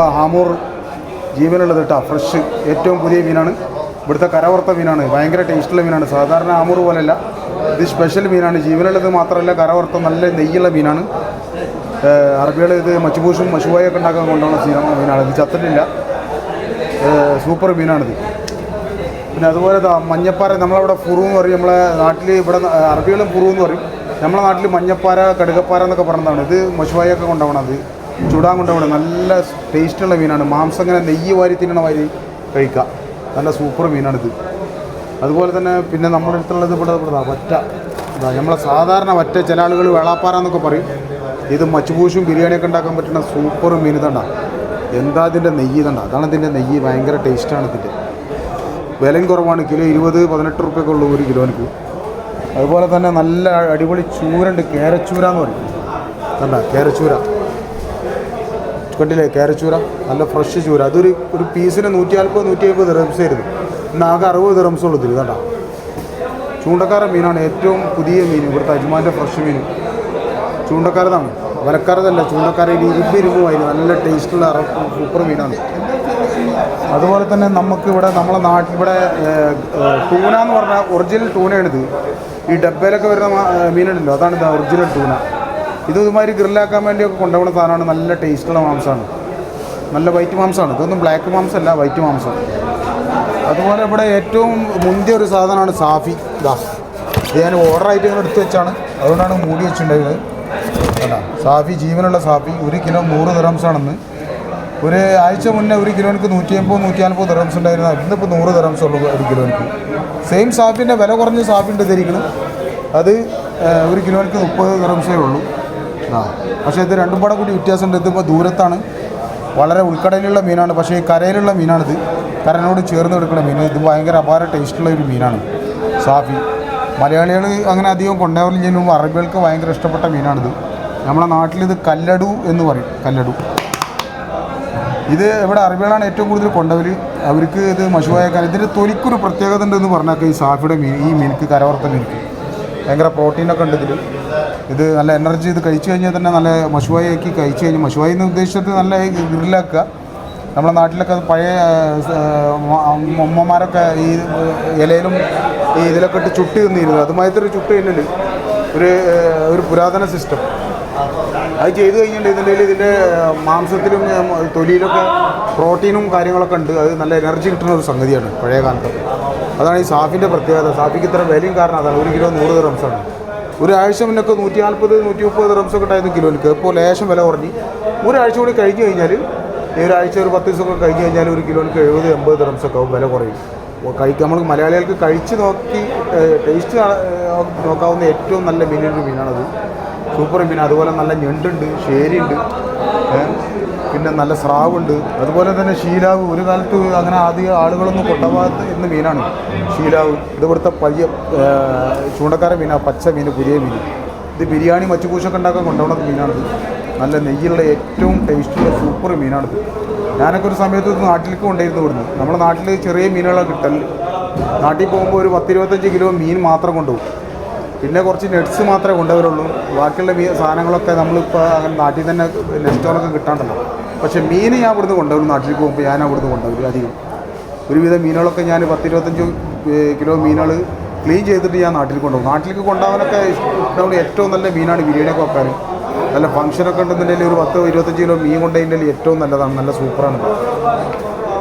ഹാമൂർ ജീവനുള്ളത് കേട്ടോ. ഫ്രഷ് ഏറ്റവും പുതിയ മീനാണ്. ഇവിടുത്തെ കരവർത്ത മീനാണ്. ഭയങ്കര ടേസ്റ്റുള്ള മീനാണ്. സാധാരണ ആമൂർ പോലെയല്ല. ഇത് സ്പെഷ്യൽ മീനാണ്. ജീവനുള്ളത് മാത്രമല്ല കരവർത്ത നല്ല നെയ്യുള്ള മീനാണ്. അറബികൾ ഇത് മച്ചുപൂശും മശുവായൊക്കെ ഉണ്ടാക്കാൻ കൊണ്ടുപോകുന്ന മീനാണ്. ഇത് ചത്തലില്ല സൂപ്പർ മീനാണിത്. പിന്നെ അതുപോലെ മഞ്ഞപ്പാറ നമ്മളവിടെ ഫുറു എന്ന് പറയും. നമ്മളെ നാട്ടിൽ ഇവിടെ അറബികളും ഫുറു എന്ന് പറയും. നമ്മളെ നാട്ടിൽ മഞ്ഞപ്പാറ കടുകപ്പാറ എന്നൊക്കെ പറഞ്ഞതാണ്. ഇത് മശുവായൊക്കെ കൊണ്ടുപോകണം അത് ചുടാൻ കൊണ്ടുപോകണം നല്ല ടേസ്റ്റുള്ള മീനാണ്. മാംസം ഇങ്ങനെ നെയ്യ് വാരി തിന്നണ വാരി കഴിക്കുക നല്ല സൂപ്പർ മീനാണിത്. അതുപോലെ തന്നെ പിന്നെ നമ്മുടെ അടുത്തുള്ളത് ഇവിടെ ഇവിടെ വറ്റ. ഇതാ നമ്മളെ സാധാരണ വറ്റ ചില ആളുകൾ വേളാപ്പാറ എന്നൊക്കെ പറയും. ഇത് മച്ചുപൂശും ബിരിയാണിയൊക്കെ ഉണ്ടാക്കാൻ പറ്റുന്ന സൂപ്പർ മീൻ ഇതണ്ട. എന്താ ഇതിന്റെ നെയ്യ് ഇതണ്ട? അതാണ് ഇതിന്റെ നെയ്യ്. ഭയങ്കര ടേസ്റ്റാണ് ഇതിന്റെ. വിലയും കുറവാണ്. കിലോ ഇരുപത് പതിനെട്ട് റുപ്യൊക്കെ ഉള്ളൂ ഒരു കിലോനിക്ക്. അതുപോലെ തന്നെ നല്ല അടിപൊളി ചൂരുണ്ട് കേരച്ചൂര എന്ന് പറയും. കണ്ട? കേരച്ചൂര. കണ്ടില്ലേ കേരച്ചൂര നല്ല ഫ്രഷ് ചൂര. അതൊരു ഒരു പീസിന് നൂറ്റി നാൽപ്പത് നൂറ്റി അമ്പത് ദിറംസ് ആയിരുന്നു. ഇന്ന് ആകെ അറുപത് ദിറംസ് ഉള്ളൂ ഇതിൽ കണ്ട. ചൂണ്ടക്കാര മീനാണ് ഏറ്റവും പുതിയ മീൻ ഇവിടുത്തെ അജ്മാന്റെ ഫ്രഷ് മീൻ. ചൂണ്ടക്കാരതാണ്. വലക്കാരതല്ല ഇരുപ്പ് ഇരുമ്പുമായിരുന്നു നല്ല ടേസ്റ്റുള്ള സൂപ്പർ മീനാണ്. അതുപോലെ തന്നെ നമുക്ക് ഇവിടെ നമ്മളെ നാട്ടിൽ ഇവിടെ ടൂന എന്ന് പറഞ്ഞാൽ ഒറിജിനൽ ടൂനയാണിത്. ഈ ഡബ്ബയിലൊക്കെ വരുന്ന മീനുണ്ടല്ലോ അതാണ് ഇത് ഒറിജിനൽ ടൂന. ഇത് ഇതുമാതിരി ഗ്രില്ലാക്കാൻ വേണ്ടിയൊക്കെ കൊണ്ടുപോകുന്ന സാധനമാണ്. നല്ല ടേസ്റ്റുള്ള മാംസമാണ് നല്ല വൈറ്റ് മാംസമാണ് ഇതൊന്നും ബ്ലാക്ക് മാംസമല്ല വൈറ്റ് മാംസം. അതുപോലെ ഇവിടെ ഏറ്റവും മുന്തിയ ഒരു സാധനമാണ് സാഫി. ദാ ഇത് ഞാൻ ഓർഡറായിട്ട് ഇങ്ങനെ എടുത്തു വെച്ചാണ്. അതുകൊണ്ടാണ് മൂടി വെച്ചിട്ടുണ്ടായത്. സാഫി ജീവനുള്ള സാഫി. ഒരു കിലോ നൂറ് ദിറംസാണെന്ന് ഒരു ആഴ്ച മുന്നേ ഒരു കിലോനിക്ക് നൂറ്റി അമ്പത് നൂറ്റി നാൽപ്പത് ദിറംസ് ഉണ്ടായിരുന്നു ഇന്നിപ്പോൾ നൂറ് ദിറംസ് ഉള്ളൂ ഒരു കിലോനിക്ക് സെയിം സാഫിന്റെ വില കുറഞ്ഞ ഉണ്ട് ധരിക്കണം. അത് ഒരു കിലോനിക്ക് മുപ്പത് ദിറംസേ ഉള്ളൂ. പക്ഷേ ഇത് രണ്ടും പാടെ കൂടി വ്യത്യാസമുണ്ട്. ഇതിപ്പോൾ ദൂരത്താണ്. വളരെ ഉൾക്കടലിലുള്ള മീനാണ്. പക്ഷേ ഈ കരയിലുള്ള മീനാണിത് കരനോട് ചേർന്ന് കിടക്കുന്ന മീൻ ഇത് ഭയങ്കര അപാര ടേസ്റ്റുള്ള ഒരു മീനാണ്. സാഫി. മലയാളികൾ അങ്ങനെ അധികം കൊണ്ടുപോകില്ലെങ്കിലും അറബികൾക്ക് ഭയങ്കര ഇഷ്ടപ്പെട്ട മീനാണിത് നമ്മുടെ നാട്ടിലിത് കല്ലടു എന്ന് പറയും. കല്ലടു. ഇത് ഇവിടെ അറബികളാണ് ഏറ്റവും കൂടുതൽ കൊണ്ടവര് അവർക്ക് ഇത് മഷുവായക്കാൻ ഇതിന്റെ തൊലിക്കൊരു പ്രത്യേകത ഉണ്ടെന്ന് പറഞ്ഞാൽ ഈ സാഫിയുടെ മീൻ ഈ മീനിക്ക് കരവർത്ത മീനിക്ക് ഭയങ്കര പ്രോട്ടീനൊക്കെ ഉണ്ട് ഇതിൽ ഇത് നല്ല എനർജി ഇത് കഴിച്ചു കഴിഞ്ഞാൽ തന്നെ നല്ല മഷുവായിക്കി കഴിച്ചു കഴിഞ്ഞാൽ മഷുവായി എന്ന് ഉദ്ദേശിച്ചത് നല്ല ഗ്രില്ലാക്കുക നമ്മുടെ നാട്ടിലൊക്കെ പഴയ അമ്മമാരൊക്കെ ഈ ഇലയിലും ഈ ഇതിലൊക്കെ ഇട്ട് ചുട്ടി തിന്നിരുന്നു. അതുമാതിരി ഒരു ചുട്ട് തന്നെയുണ്ട് ഒരു ഒരു പുരാതന സിസ്റ്റം അത് ചെയ്ത് കഴിഞ്ഞിട്ട് ഇതിന്റെ മാംസത്തിലും തൊലിയിലൊക്കെ പ്രോട്ടീനും കാര്യങ്ങളൊക്കെ ഉണ്ട്. അത് നല്ല എനർജി കിട്ടുന്ന ഒരു സംഗതിയാണ് പഴയ കാലത്ത്. അതാണ് ഈ സാഫിന്റെ പ്രത്യേകത. സാഫിക്ക് ഇത്ര വിലയും കാരണം അതാണ്. ഒരു കിലോ നൂറ് ദിറംസാണ് ഒരാഴ്ച മുന്നൊക്കെ നൂറ്റി നാൽപ്പത് നൂറ്റി മുപ്പത് റംസൊക്കെ ഉണ്ടായിരുന്നു കിലോയ്ക്ക് ഇപ്പോൾ ലേശം വില കുറഞ്ഞ്. ഒരാഴ്ച കൂടി കഴിഞ്ഞ് കഴിഞ്ഞാൽ ഒരാഴ്ച ഒരു പത്ത് ദിവസമൊക്കെ കഴിഞ്ഞ് കഴിഞ്ഞാൽ ഒരു കിലോയ്ക്ക് എഴുപത് എൺപത് റംസൊക്കെ ആവും വില കുറയും. കഴിക്കാൻ നമ്മൾ മലയാളികൾക്ക് കഴിച്ച് നോക്കി ടേസ്റ്റ് നോക്കാവുന്ന ഏറ്റവും നല്ല മീനൊരു മീനാണത്. സൂപ്പർ മീൻ അതുപോലെ നല്ല ഞണ്ടുണ്ട് ശേരിയുണ്ട്. ഏ, പിന്നെ നല്ല സ്രാവുണ്ട്. അതുപോലെ തന്നെ ശീലാവ് ഒരു കാലത്ത് അങ്ങനെ ആദ്യ ആളുകളൊന്നും കൊണ്ടുപോകാത്ത എന്ന മീനാണ്. ശീലാവ് ഇതിവിടുത്തെ പയ്യ ചൂണ്ടക്കാര മീനാണ് പച്ച മീൻ പുതിയ മീൻ. ഇത് ബിരിയാണി മച്ചുപൂശൊക്കെ ഉണ്ടാക്കാൻ കൊണ്ടുപോകുന്ന മീനാണിത്. നല്ല നെയ്യുള്ള ഏറ്റവും ടേസ്റ്റുള്ള സൂപ്പർ മീനാണിത്. ഞാനൊക്കെ ഒരു സമയത്ത് നാട്ടിലേക്ക് കൊണ്ടുവരുന്നു ഇവിടുന്ന്. നമ്മുടെ നാട്ടിൽ ചെറിയ മീനുകളൊക്കെ കിട്ടൽ നാട്ടിൽ പോകുമ്പോൾ ഒരു പത്തിരുപത്തഞ്ച് കിലോ മീൻ മാത്രം കൊണ്ടുപോകും. പിന്നെ കുറച്ച് നെറ്റ്സ് മാത്രമേ കൊണ്ടുവരുള്ളൂ. ബാക്കിയുള്ള മീ സാധനങ്ങളൊക്കെ നമ്മളിപ്പോൾ നാട്ടിൽ തന്നെ നെസ്റ്റോളൊക്കെ കിട്ടാണ്ടല്ലോ. പക്ഷേ മീൻ ഞാൻ ഇവിടുന്ന് കൊണ്ടുവരും. നാട്ടിലേക്ക് പോകുമ്പോൾ ഞാൻ അവിടുന്ന് കൊണ്ടുവരും അധികം. ഒരുവിധം മീനുകളൊക്കെ ഞാൻ പത്തിരുപത്തഞ്ച് കിലോ മീനുകൾ ക്ലീൻ ചെയ്തിട്ട് ഞാൻ നാട്ടിൽ കൊണ്ടുപോകും. നാട്ടിലേക്ക് കൊണ്ടുപോകാനൊക്കെ ഇഷ്ടമുള്ള ഏറ്റവും നല്ല മീനാണ് ബിരിയാണിയൊക്കെ വെക്കാൻ. നല്ല ഫംഗ്ഷനൊക്കെ ഉണ്ടെന്നുണ്ടെങ്കിൽ ഒരു പത്ത് ഇരുപത്തഞ്ച് കിലോ മീൻ കൊണ്ടുപോയിട്ടുണ്ടെങ്കിൽ ഏറ്റവും നല്ലതാണ്. നല്ല സൂപ്പറാണ്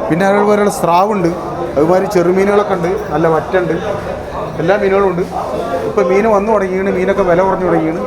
പിന്നെ അതുപോലെയുള്ള സ്രാവുണ്ട്. അതുമാതിരി ചെറുമീനുകളൊക്കെ ഉണ്ട്. നല്ല വറ്റുണ്ട് എല്ലാ മീനുകളും ഉണ്ട്. ഇപ്പോൾ മീൻ വന്നു തുടങ്ങിയാണ് മീനൊക്കെ വില കുറഞ്ഞു തുടങ്ങിയാണ്.